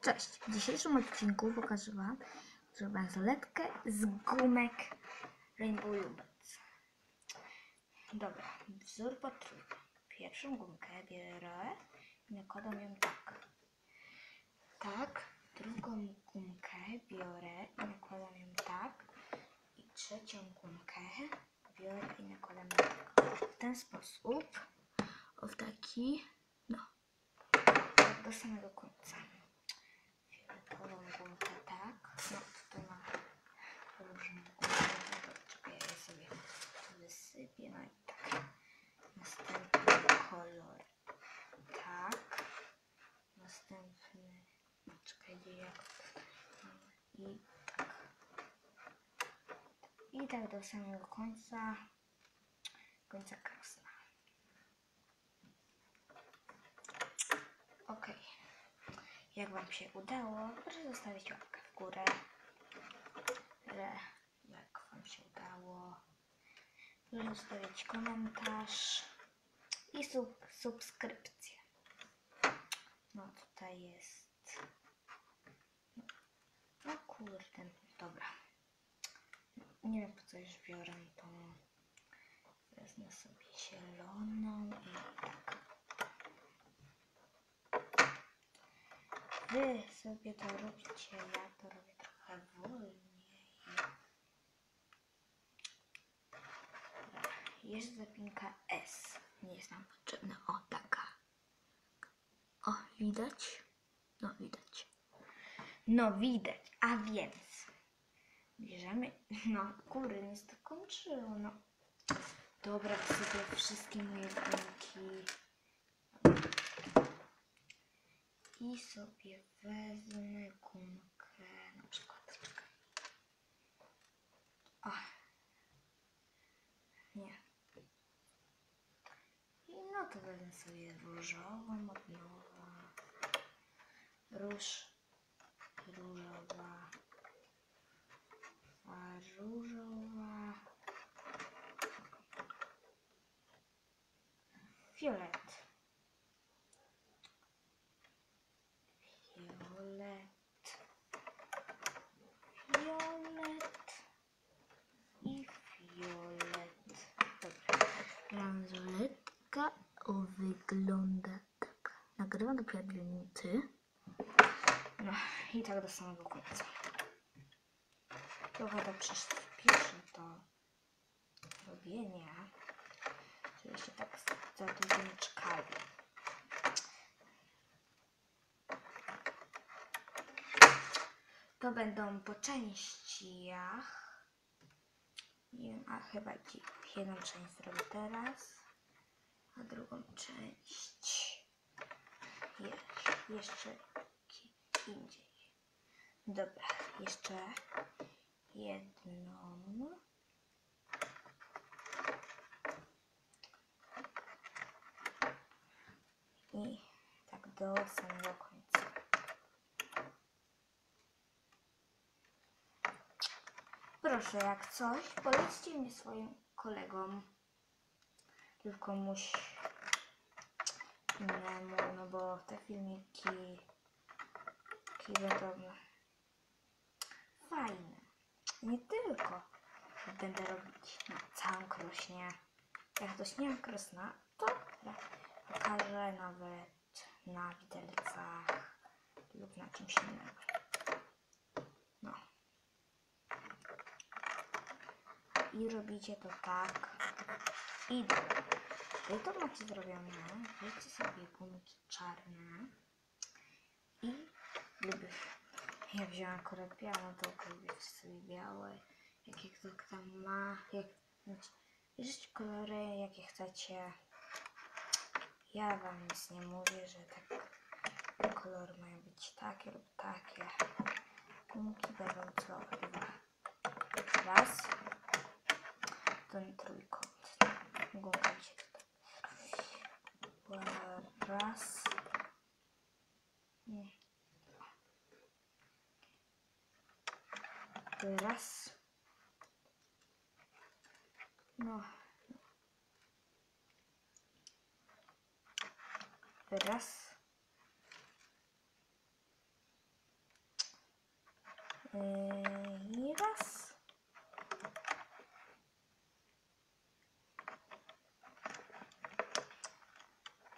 Cześć! W dzisiejszym odcinku pokażę Wam bransoletkę z gumek Rainbow Lubec. Dobra, wzór potrójny. Pierwszą gumkę biorę i nakładam ją tak. Tak. Drugą gumkę biorę i nakładam ją tak. I trzecią gumkę biorę i nakładam ją tak. W ten sposób. O w taki, no, tak do samego końca. No tutaj ma różne. Czekaj, ja sobie wysypię. No i tak. Następny kolor. Tak. Następny. No, czekaj, jak. I tak. I tak do samego końca. Końca krasna. Ok. Jak Wam się udało, proszę zostawić łapkę górę. Jak Wam się udało, proszę zostawić komentarz i sub subskrypcję. No tutaj jest. No kurde, dobra. Nie wiem po co już biorę to. Wezmę sobie zieloną i tak. Wy sobie to róbcie, ja to robię trochę wolniej. Jest zapinka S. Nie jest nam potrzebna. O, taka. O, widać? No, widać. No, widać. A więc bierzemy. No, kury, nie skończyło. No. Dobra, wysypię wszystkie moje gumki. I sobie wezmę gumkę, na przykład. O. Nie. I no to wezmę sobie różową od nowa. Róż, różowa, a różowa. Fiolet. Fiolet. I fiolet. Dobra. Bransoletka o wygląda tak. Nagrywam dwie minuty. No i tak do samego końca. Trochę tak przyspieszę to robienie, żebyście tak za dużo nie czekali. To będą po częściach. Nie wiem, a chyba jedną część zrobię teraz, a drugą część je- jeszcze indziej. Dobra, jeszcze jedną. I tak do samego końca. Proszę, jak coś, polećcie mnie swoim kolegom lub komuś innemu, no bo te filmiki, będą fajne. Nie tylko będę robić na całym krośnie. Jak to nie mam krosna, to pokażę nawet na widelcach lub na czymś innym. No. i robicie to tak i dobra. Gdy to macie zrobione, weźcie sobie gumki czarne i lubię. Ja wziąłem akurat białą, to lubię sobie białe, jakie kto tam ma, jak znaczy, kolory, jakie chcecie. Ja wam nic nie mówię, że tak kolory mają być takie lub takie. Gumki będą co dwa. Raz, ten trójkąt. Gumka mi się tutaj. Raz. Nie. Raz. No. Raz. Yy, I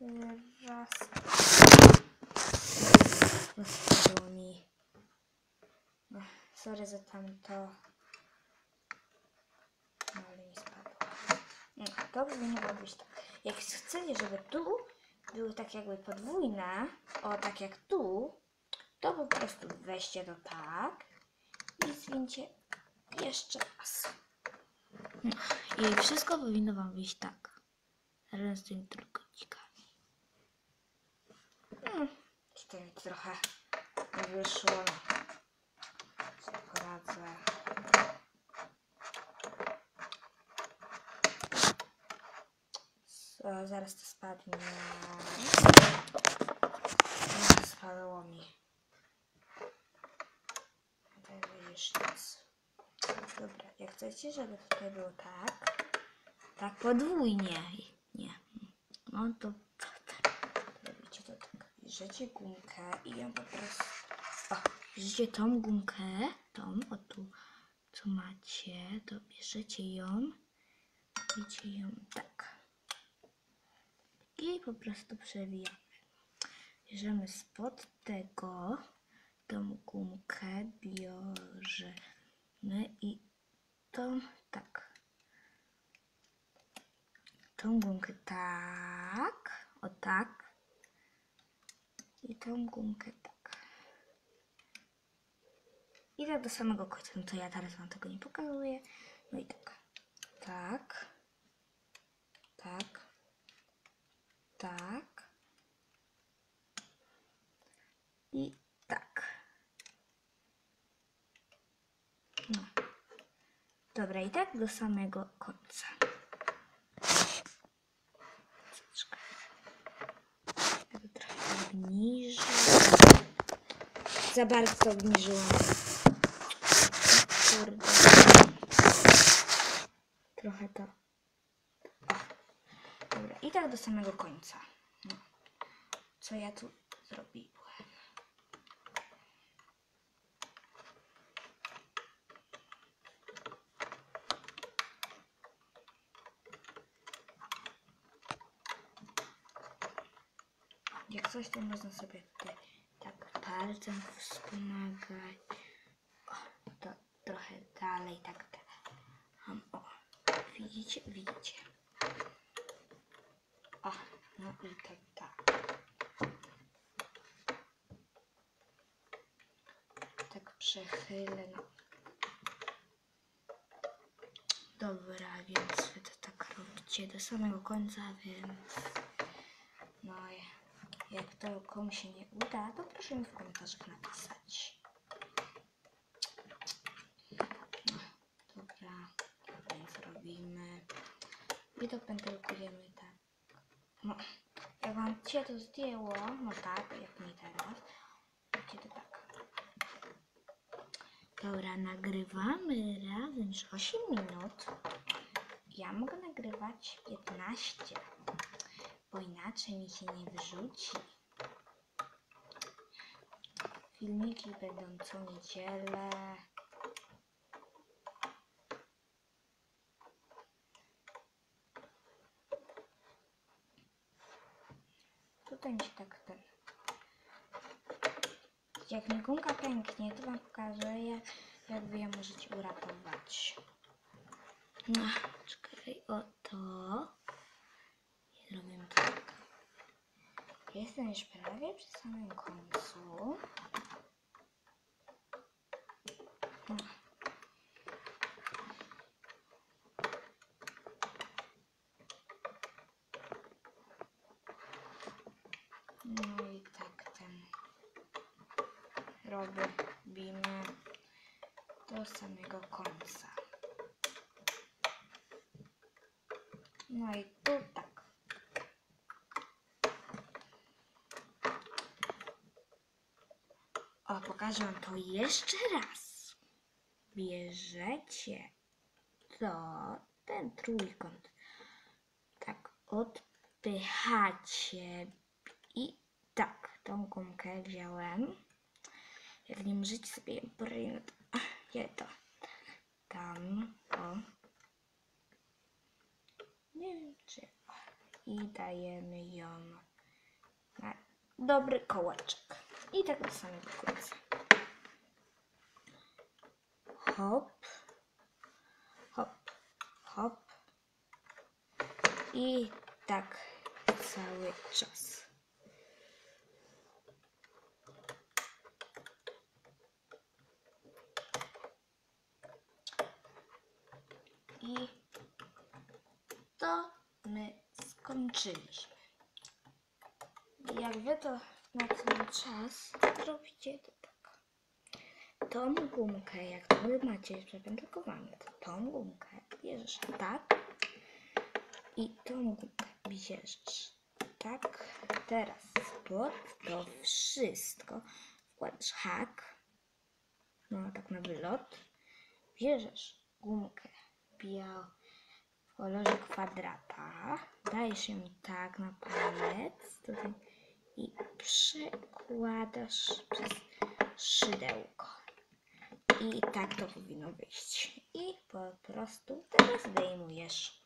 raz. Yy. Spadło mi. Sorry za tamto. No ale mi spadło. No, to powinno być tak. Jak chcecie, żeby tu były tak jakby podwójne, o tak jak tu, to po prostu weźcie to tak i zwincie jeszcze raz. No, I wszystko powinno Wam wyjść tak. Razem z tymi trójkącikami. To mi trochę nie wyszło. Poradzę. So, zaraz to spadnie. No, Spadło mi. Tutaj już nic. Dobra, jak chcecie, żeby tutaj było tak, tak podwójnie. Nie. No to. Bierzecie gumkę i ją po prostu. O, bierzecie tą gumkę, tą, o tu, co macie, to bierzecie ją, robicie ją tak. I po prostu przewijamy. Bierzemy spod tego tą gumkę, bierzemy i tą tak. Tą gumkę tak, o tak. I tą gumkę tak. I tak do samego końca. No to ja teraz wam tego nie pokazuję. No i tak. Tak. Tak. Tak. I tak. No. Dobra, i tak do samego końca. Troszeczkę. Ja to trochę obniżę. Za bardzo obniżyłam. Kurde. Trochę to. Dobra, i tak do samego końca. No. Co ja tu zrobiłem? Jak coś, to można sobie tutaj tak palcem wspomagać. O, to trochę dalej, tak. Tam, o, widzicie, widzicie. O, no i tak, tak. Tak przechylę, no. Dobra, więc wy to tak robicie do samego końca, więc... Komuś się nie uda, to proszę mi w komentarzach napisać. Dobra, więc robimy. I to pętelkujemy tak. No, jak wam się to zdjęło, no tak, jak mi teraz, to tak. Dobra, nagrywamy razem już 8 minut. Ja mogę nagrywać 15 bo inaczej mi się nie wyrzuci. Filmiki będą co niedzielę. Tutaj mi się tak ten. Jak mi gumka pęknie, to wam pokażę, jak, jak wy ją możecie uratować. No, czekaj, oto. Jestem już prawie przy samym końcu. No. I tak ten robimy do samego końca. No i O, pokażę wam to jeszcze raz. Bierzecie to, ten trójkąt, tak odpychacie i tak, tą gumkę wziąłem. Jak nie możecie sobie je poryć, to je to tam, o. Nie wiem czy. I dajemy ją na dobry kołeczek. I tak do samego końca. Hop, hop, hop. I tak cały czas. I to my skończyliśmy. Jak wy to na cały czas robicie to tak. Tą gumkę, jak wy macie przepędkowane, to tą gumkę bierzesz tak i tą gumkę bierzesz tak. Teraz pod to wszystko wkładasz hak, no tak na wylot, bierzesz gumkę biał w kolorze kwadrata, dajesz ją tak na palec tutaj i przekładasz przez szydełko. I tak to powinno wyjść. I po prostu teraz zdejmujesz.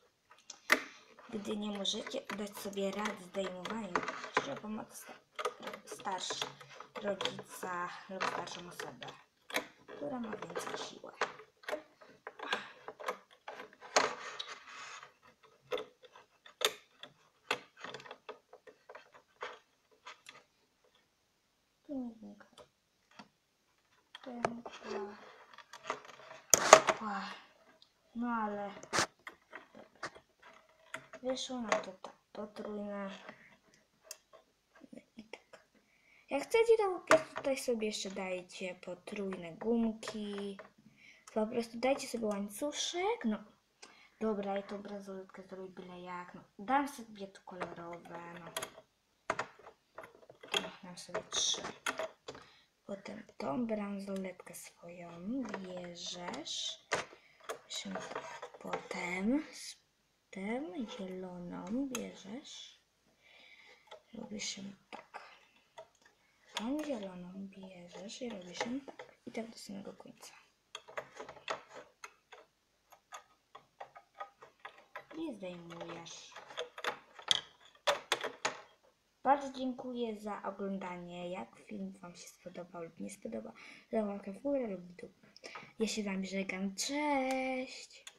Gdy nie możecie dać sobie rady zdejmowania, proszę o pomoc sta- starszy rodzica lub starszą osobę, która ma więcej siły. Piękna. Pękła. Ła. No ale wyszło nam to tak potrójne. Tak. Jak chcecie, to po prostu tutaj sobie jeszcze dajcie potrójne gumki. Po prostu dajcie sobie łańcuszek. No. Dobra, ja tą bransoletkę zrobię byle jak. No. Dam sobie tu kolorowe. No. Dam sobie trzy. Potem tą bransoletkę swoją bierzesz. Potem tę zieloną bierzesz. Robisz ją tak. Tą zieloną bierzesz i robisz ją tak. I tak do samego końca. I zdejmujesz. Bardzo dziękuję za oglądanie. Jak film Wam się spodobał lub nie spodobał, dam łapkę w górę lub w dół. Ja się Wam żegam. Cześć!